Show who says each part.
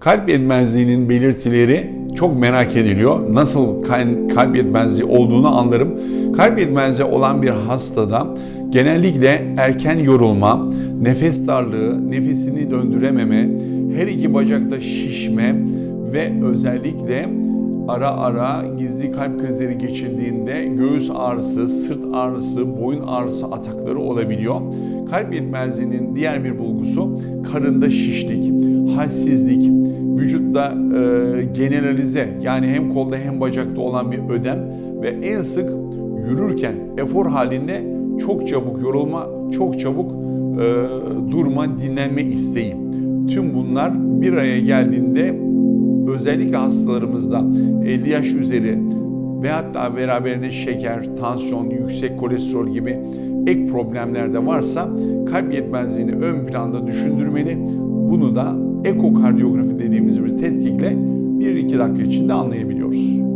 Speaker 1: Kalp yetmezliğinin belirtileri çok merak ediliyor. Nasıl kal- kalp yetmezliği olduğunu anlarım. Kalp yetmezliği olan bir hastada genellikle erken yorulma, nefes darlığı, nefesini döndürememe, her iki bacakta şişme ve özellikle ara ara gizli kalp krizleri geçirdiğinde göğüs ağrısı, sırt ağrısı, boyun ağrısı atakları olabiliyor. Kalp yetmezliğinin diğer bir bulgusu karında şişlik, halsizlik, vücutta e, generalize yani hem kolda hem bacakta olan bir ödem ve en sık yürürken efor halinde çok çabuk yorulma, çok çabuk e, durma, dinlenme isteği. Tüm bunlar bir araya geldiğinde özellikle hastalarımızda 50 yaş üzeri ve hatta beraberinde şeker, tansiyon, yüksek kolesterol gibi ek problemler de varsa kalp yetmezliğini ön planda düşündürmeli. Bunu da ekokardiyografi dediğimiz bir tetkikle 1-2 dakika içinde anlayabiliyoruz.